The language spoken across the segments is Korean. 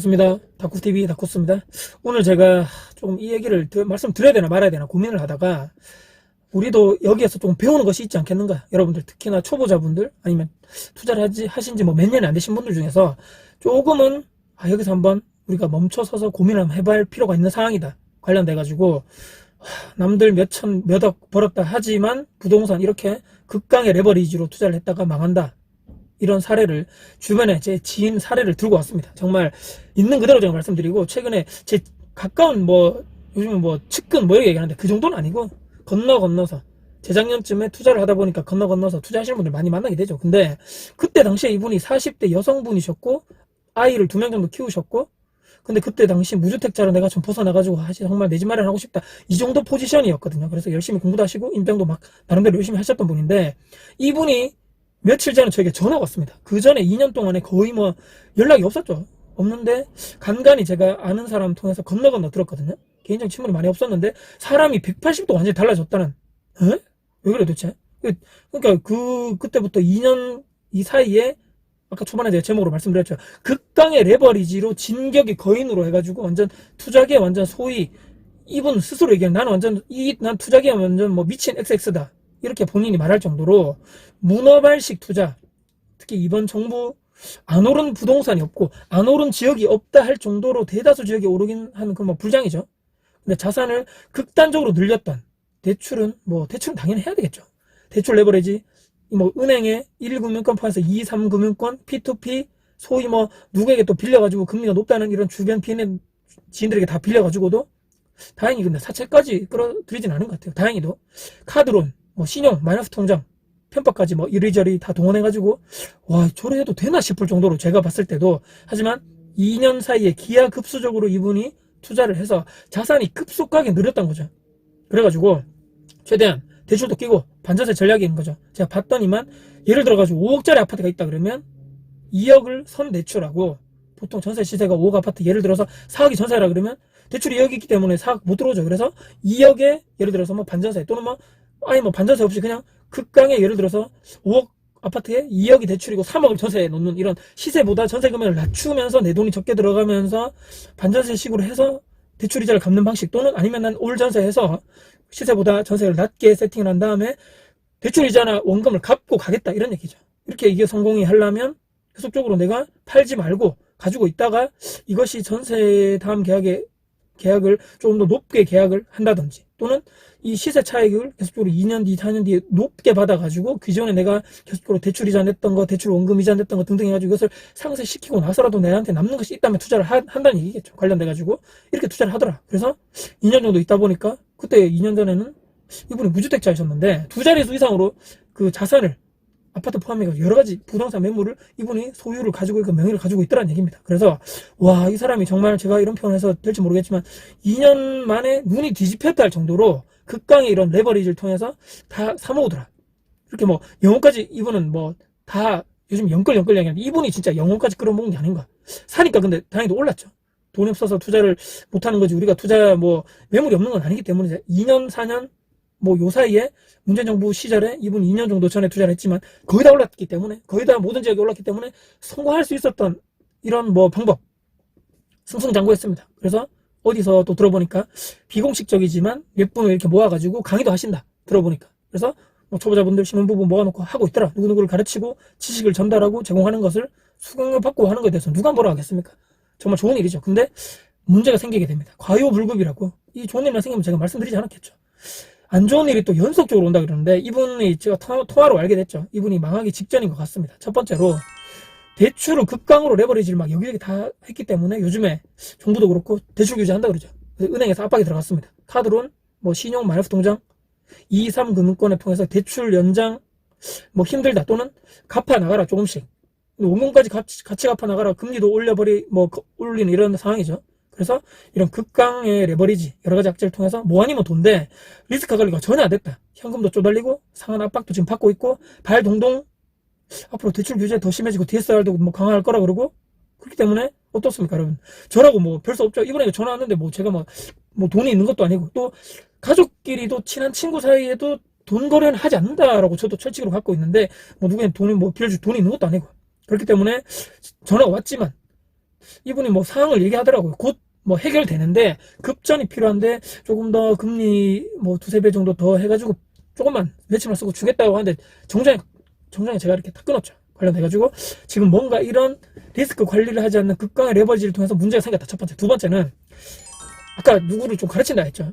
반갑습니다. 다쿠TV 다쿠스입니다. 오늘 제가 조금 이 얘기를 드- 말씀드려야 되나 말아야 되나 고민을 하다가 우리도 여기에서 좀 배우는 것이 있지 않겠는가? 여러분들 특히나 초보자분들 아니면 투자를 하지, 하신 지 뭐 몇 년이 안 되신 분들 중에서 조금은 아, 여기서 한번 우리가 멈춰서서 고민을 한번 해봐야 할 필요가 있는 상황이다. 관련돼가지고 하, 남들 몇천, 몇억 벌었다 하지만 부동산 이렇게 극강의 레버리지로 투자를 했다가 망한다. 이런 사례를 주변에 제 지인 사례를 들고 왔습니다. 정말 있는 그대로 제가 말씀드리고 최근에 제 가까운 뭐 요즘은 뭐 측근 뭐 이렇게 얘기하는데 그 정도는 아니고 건너 건너서 재작년쯤에 투자를 하다 보니까 건너 건너서 투자하시는 분들 많이 만나게 되죠. 근데 그때 당시에 이분이 40대 여성분이셨고 아이를 두 명 정도 키우셨고 근데 그때 당시 무주택자로 내가 좀 벗어나가지고 하시 정말 내 집 마련하고 싶다 이 정도 포지션이었거든요. 그래서 열심히 공부도 하시고 인병도 막 나름대로 열심히 하셨던 분인데 이분이 며칠 전에 저에게 전화가 왔습니다. 그 전에 2년 동안에 거의 뭐 연락이 없었죠. 없는데 간간히 제가 아는 사람 통해서 건너 건너 들었거든요. 개인적인 친분이 많이 없었는데 사람이 180도 완전히 달라졌다는. 에? 왜 그래 도대체? 그- 그러니까 그 그때부터 2년 이 사이에 아까 초반에 제가 제목으로 말씀드렸죠. 극강의 레버리지로 진격의 거인으로 해가지고 완전 투자기에 완전 소위 이분 스스로 얘기한 나는 완전 이 난 투자기에 완전 뭐 미친 XX다 이렇게 본인이 말할 정도로 문어발식 투자 특히 이번 정부 안 오른 부동산이 없고 안 오른 지역이 없다 할 정도로 대다수 지역이 오르긴 하는 그뭐 불장이죠. 근데 자산을 극단적으로 늘렸던 대출은 뭐 대출은 당연히 해야 되겠죠. 대출 레버리지 뭐 은행에 1금융권 포함해서 2, 3금융권 P2P 소위 뭐 누구에게 또 빌려가지고 금리가 높다는 이런 주변 피해낸 지인들에게 다 빌려가지고도 다행히 근데 사채까지 끌어들이진 않은 것 같아요. 다행히도 카드론, 뭐 신용, 마이너스 통장, 편법까지 뭐 이리저리 다 동원해가지고 와 저래 해도 되나 싶을 정도로 제가 봤을 때도 하지만 2년 사이에 기하급수적으로 이분이 투자를 해서 자산이 급속하게 늘었던 거죠. 그래가지고 최대한 대출도 끼고 반전세 전략인 거죠. 제가 봤더니만 예를 들어가지고 5억짜리 아파트가 있다 그러면 2억을 선 대출하고 보통 전세 시세가 5억 아파트 예를 들어서 4억이 전세라 그러면 대출이 2억이 있기 때문에 4억 못 들어오죠. 그래서 2억에 예를 들어서 뭐 반전세 또는 뭐 아니 뭐 반전세 없이 그냥 극강의 예를 들어서 5억 아파트에 2억이 대출이고 3억을 전세에 놓는 이런 시세보다 전세 금액을 낮추면서 내 돈이 적게 들어가면서 반전세식으로 해서 대출 이자를 갚는 방식 또는 아니면 난 올 전세해서 시세보다 전세를 낮게 세팅을 한 다음에 대출 이자나 원금을 갚고 가겠다 이런 얘기죠. 이렇게 이게 성공이 하려면 계속적으로 내가 팔지 말고 가지고 있다가 이것이 전세 다음 계약에 계약을 조금 더 높게 계약을 한다든지 또는 이 시세 차익을 계속적으로 2년 뒤, 4년 뒤에 높게 받아가지고 기존에 내가 계속적으로 대출 이자 냈던 거, 대출 원금 이자 냈던 거 등등 해가지고 이것을 상쇄시키고 나서라도 내한테 남는 것이 있다면 투자를 하- 한다는 얘기겠죠. 관련돼가지고 이렇게 투자를 하더라. 그래서 2년 정도 있다 보니까 그때 2년 전에는 이분이 무주택자이셨는데 두 자릿수 이상으로 그 자산을 아파트 포함해서 여러 가지 부동산 매물을 이분이 소유를 가지고 있고 명의를 가지고 있더라는 얘기입니다. 그래서 와 이 사람이 정말 제가 이런 표현해서 될지 모르겠지만 2년 만에 눈이 뒤집혔다 할 정도로 극강의 이런 레버리지를 통해서 다 사모으더라. 이렇게 뭐 영혼까지 이분은 뭐 다 요즘 영끌영끌 얘기하는데 이분이 진짜 영혼까지 끌어모은 게 아닌가. 사니까 근데 다행히도 올랐죠. 돈이 없어서 투자를 못하는 거지 우리가 투자 뭐 매물이 없는 건 아니기 때문에 이제 2년 4년 뭐 요 사이에 문재인 정부 시절에 이분 2년 정도 전에 투자를 했지만 거의 다 올랐기 때문에 거의 다 모든 지역이 올랐기 때문에 성공할 수 있었던 이런 뭐 방법 승승장구했습니다. 그래서 어디서 또 들어보니까 비공식적이지만 몇 분을 이렇게 모아가지고 강의도 하신다. 들어보니까. 그래서 뭐 초보자분들 신혼부부 모아놓고 하고 있더라. 누구누구를 가르치고 지식을 전달하고 제공하는 것을 수강을 받고 하는 것에 대해서 누가 뭐라 하겠습니까? 정말 좋은 일이죠. 근데 문제가 생기게 됩니다. 과요불급이라고. 이 좋은 일만 생기면 제가 말씀드리지 않았겠죠. 안 좋은 일이 또 연속적으로 온다 그러는데 이분이 제가 통- 통화로 알게 됐죠. 이분이 망하기 직전인 것 같습니다. 첫 번째로 대출을 극강으로 레버리지를 막 여기저기 다 했기 때문에 요즘에 정부도 그렇고 대출 규제한다 그러죠. 은행에서 압박이 들어갔습니다. 카드론, 뭐 신용 마이너스 통장, 2, 3 금융권을 통해서 대출 연장 뭐 힘들다 또는 갚아 나가라 조금씩 원금까지 같이, 같이 갚아 나가라 금리도 올려버리 뭐 거- 올리는 이런 상황이죠. 그래서 이런 극강의 레버리지 여러 가지 악재를 통해서 뭐 아니면 돈데 리스크 관리가 전혀 안 됐다. 현금도 쪼달리고 상한 압박도 지금 받고 있고 발 동동 앞으로 대출 규제 더 심해지고 DSR도 뭐 강화할 거라 그러고 그렇기 때문에 어떻습니까, 여러분? 저라고 뭐 별 수 없죠. 이번에 전화 왔는데 뭐 제가 뭐, 뭐 돈이 있는 것도 아니고 또 가족끼리도 친한 친구 사이에도 돈 거래는 하지 않는다라고 저도 철칙으로 갖고 있는데 뭐 누구한테 돈이 뭐 빌려줄 돈이 있는 것도 아니고 그렇기 때문에 전화가 왔지만 이분이 뭐 상황을 얘기하더라고요. 곧 뭐 해결되는데 급전이 필요한데 조금 더 금리 뭐 두세 배 정도 더 해가지고 조금만 며칠만 쓰고 주겠다고 하는데 정장에 정장에 제가 이렇게 딱 끊었죠. 관련돼가지고 지금 뭔가 이런 리스크 관리를 하지 않는 극강의 레버리지를 통해서 문제가 생겼다. 첫 번째. 두 번째는 아까 누구를 좀 가르친다 했죠.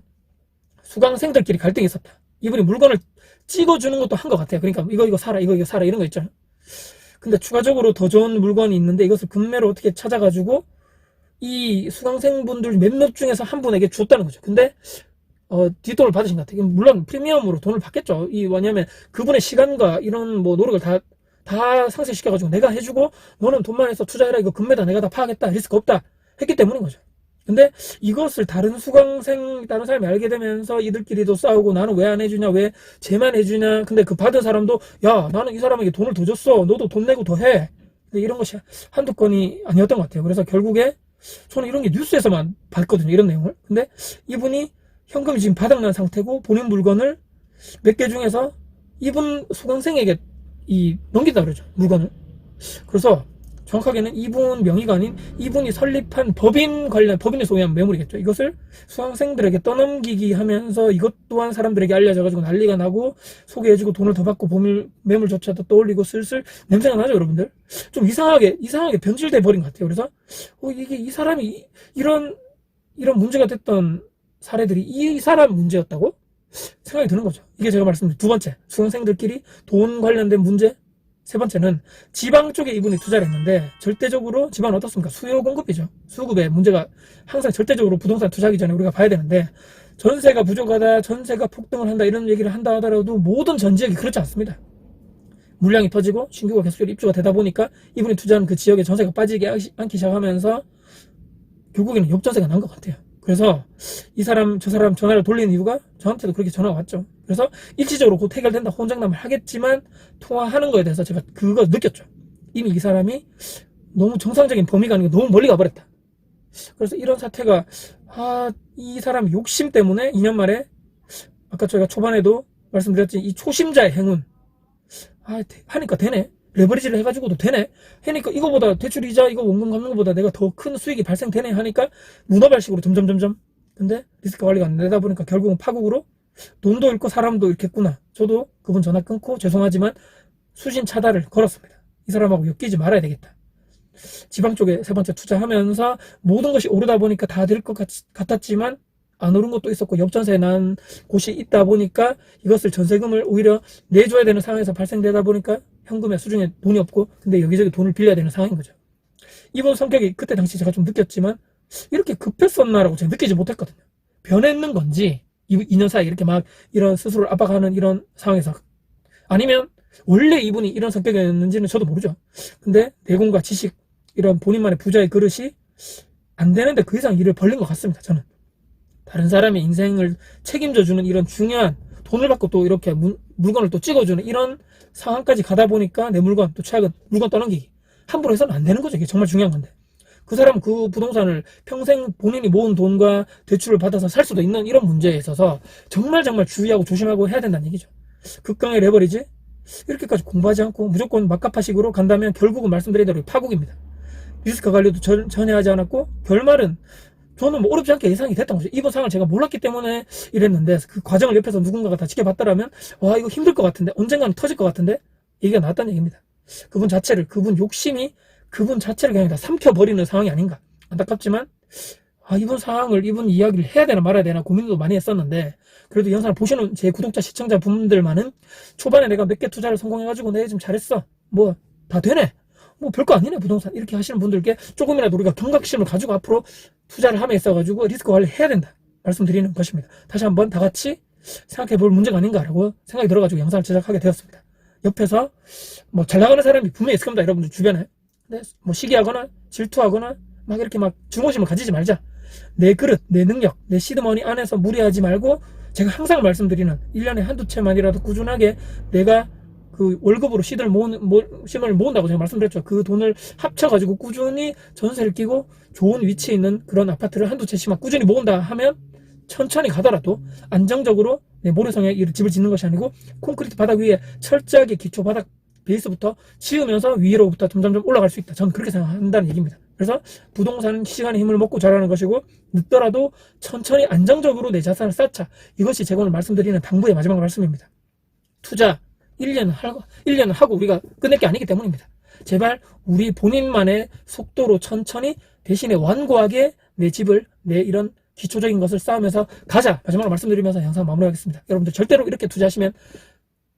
수강생들끼리 갈등이 있었다. 이분이 물건을 찍어주는 것도 한 것 같아요. 그러니까 이거 이거 사라 이거 이거 사라 이런 거 있잖아요. 근데 추가적으로 더 좋은 물건이 있는데 이것을 금매로 어떻게 찾아가지고 이 수강생분들 몇몇 중에서 한 분에게 줬다는 거죠. 근데 어, 뒷돈을 받으신 것 같아요. 물론 프리미엄으로 돈을 받겠죠. 이 뭐냐면 그분의 시간과 이런 뭐 노력을 다, 다 상쇄시켜가지고 내가 해주고 너는 돈만 해서 투자해라. 이거 금매다. 내가 다 파하겠다. 리스크 없다. 했기 때문인 거죠. 근데 이것을 다른 수강생, 다른 사람이 알게 되면서 이들끼리도 싸우고 나는 왜 안 해주냐, 왜 쟤만 해주냐. 근데 그 받은 사람도 야, 나는 이 사람에게 돈을 더 줬어. 너도 돈 내고 더 해. 근데 이런 것이 한두 건이 아니었던 것 같아요. 그래서 결국에 저는 이런 게 뉴스에서만 봤거든요. 이런 내용을. 근데 이분이 현금이 지금 바닥난 상태고 본인 물건을 몇 개 중에서 이분 수강생에게 이 넘긴다 그러죠. 물건을. 그래서 정확하게는 이분 명의가 아닌 이분이 설립한 법인 관련 법인이 소유한 매물이겠죠. 이것을 수강생들에게 떠넘기기 하면서 이것 또한 사람들에게 알려져가지고 난리가 나고 소개해주고 돈을 더 받고 보물 매물조차도 떠올리고 슬슬 냄새가 나죠, 여러분들. 좀 이상하게 이상하게 변질돼 버린 것 같아요. 그래서 어, 이게 이 사람이 이- 이런 이런 문제가 됐던 사례들이 이 사람 문제였다고 생각이 드는 거죠. 이게 제가 말씀드린 두 번째 수강생들끼리 돈 관련된 문제. 세 번째는 지방 쪽에 이분이 투자를 했는데 절대적으로 지방은 어떻습니까? 수요 공급이죠. 수급에 문제가 항상 절대적으로 부동산 투자하기 전에 우리가 봐야 되는데 전세가 부족하다, 전세가 폭등을 한다 이런 얘기를 한다 하더라도 모든 전 지역이 그렇지 않습니다. 물량이 터지고 신규가 계속적으로 입주가 되다 보니까 이분이 투자한 그 지역에 전세가 빠지기 않기 시작하면서 결국에는 역전세가 난 것 같아요. 그래서 이 사람 저 사람 전화를 돌리는 이유가 저한테도 그렇게 전화가 왔죠. 그래서 일시적으로 곧 해결된다 혼장남을 하겠지만 통화하는 거에 대해서 제가 그거 느꼈죠. 이미 이 사람이 너무 정상적인 범위가 아니고 너무 멀리 가버렸다. 그래서 이런 사태가 아, 이 사람 욕심 때문에 2년 만에 아까 저희가 초반에도 말씀드렸지 이 초심자의 행운 아 되- 하니까 되네 레버리지를 해가지고도 되네 하니까 이거보다 대출 이자 이거 원금 갚는 것보다 내가 더 큰 수익이 발생되네 하니까 문어발식으로 점점 점점 근데 리스크 관리가 안 되다 보니까 결국은 파국으로 돈도 잃고 사람도 잃겠구나 저도 그분 전화 끊고 죄송하지만 수신 차단을 걸었습니다 이 사람하고 엮이지 말아야 되겠다 지방 쪽에 세 번째 투자하면서 모든 것이 오르다 보니까 다 될 것 같았지만 안 오른 것도 있었고 역전세 난 곳이 있다 보니까 이것을 전세금을 오히려 내줘야 되는 상황에서 발생되다 보니까 현금의 수중에 돈이 없고 근데 여기저기 돈을 빌려야 되는 상황인 거죠. 이분 성격이 그때 당시 제가 좀 느꼈지만 이렇게 급했었나라고 제가 느끼지 못했거든요. 변했는 건지 2년 사이에 이렇게 막 이런 스스로를 압박하는 이런 상황에서 아니면 원래 이분이 이런 성격이었는지는 저도 모르죠. 근데 내공과 지식 이런 본인만의 부자의 그릇이 안 되는데 그 이상 일을 벌린 것 같습니다. 저는 다른 사람의 인생을 책임져 주는 이런 중요한 돈을 받고 또 이렇게 문- 물건을 또 찍어주는 이런 상황까지 가다 보니까 내 물건 또 최악은 물건 떠넘기기 함부로 해서는 안 되는 거죠. 이게 정말 중요한 건데 그 사람 그 부동산을 평생 본인이 모은 돈과 대출을 받아서 살 수도 있는 이런 문제에 있어서 정말 정말 주의하고 조심하고 해야 된다는 얘기죠. 극강의 레버리지 이렇게까지 공부하지 않고 무조건 막가파식으로 간다면 결국은 말씀드린 대로 파국입니다. 리스크 관리도 전, 전혀 하지 않았고 결말은 저는 뭐 어렵지 않게 예상이 됐던 거죠. 이번 상황을 제가 몰랐기 때문에 이랬는데 그 과정을 옆에서 누군가가 다 지켜봤더라면 와 이거 힘들 것 같은데 언젠가는 터질 것 같은데 얘기가 나왔다는 얘기입니다. 그분 자체를 그분 욕심이 그분 자체를 그냥 다 삼켜버리는 상황이 아닌가 안타깝지만 아 이번 상황을 이분 이야기를 해야 되나 말아야 되나 고민도 많이 했었는데 그래도 이 영상을 보시는 제 구독자 시청자 분들만은 초반에 내가 몇 개 투자를 성공해가지고 내가 지금 잘했어 뭐 다 되네 뭐 별거 아니네 부동산 이렇게 하시는 분들께 조금이라도 우리가 경각심을 가지고 앞으로 투자를 함에 있어 가지고 리스크 관리 해야 된다 말씀드리는 것입니다. 다시 한번 다 같이 생각해 볼 문제가 아닌가라고 생각이 들어 가지고 영상을 제작하게 되었습니다. 옆에서 뭐 잘 나가는 사람이 분명히 있을 겁니다. 여러분들 주변에. 근데 뭐 시기하거나 질투하거나 막 이렇게 막 중호심을 가지지 말자. 내 그릇, 내 능력, 내 시드머니 안에서 무리하지 말고 제가 항상 말씀드리는 1년에 한두 채만이라도 꾸준하게 내가 그 월급으로 시드를 모은, 모, 시드를 모은다고 제가 말씀드렸죠. 그 돈을 합쳐가지고 꾸준히 전세를 끼고 좋은 위치에 있는 그런 아파트를 한두 채씩만 꾸준히 모은다 하면 천천히 가더라도 안정적으로 내 모래성에 이 집을 짓는 것이 아니고 콘크리트 바닥 위에 철저하게 기초 바닥 베이스부터 지으면서 위로부터 점점점 올라갈 수 있다. 저는 그렇게 생각한다는 얘기입니다. 그래서 부동산은 시간의 힘을 먹고 자라는 것이고 늦더라도 천천히 안정적으로 내 자산을 쌓자. 이것이 제가 오늘 말씀드리는 당부의 마지막 말씀입니다. 투자 1년 하고 1년 하고 우리가 끝낼 게 아니기 때문입니다. 제발 우리 본인만의 속도로 천천히 대신에 완고하게 내 집을 내 이런 기초적인 것을 쌓으면서 가자. 마지막으로 말씀드리면서 영상 마무리하겠습니다. 여러분들 절대로 이렇게 투자하시면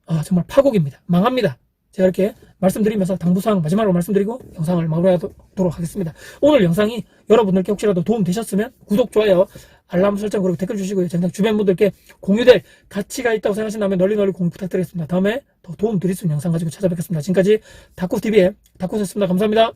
아, 정말 파국입니다. 망합니다. 제가 이렇게 말씀드리면서 당부사항 마지막으로 말씀드리고 영상을 마무리하도록 하겠습니다. 오늘 영상이 여러분들께 혹시라도 도움 되셨으면 구독, 좋아요, 알람 설정 그리고 댓글 주시고요. 제 주변 분들께 공유될 가치가 있다고 생각하신다면 널리 널리 공유 부탁드리겠습니다. 다음에 더 도움 드릴 수 있는 영상 가지고 찾아뵙겠습니다. 지금까지 다쿠TV의 다쿠였습니다. 감사합니다.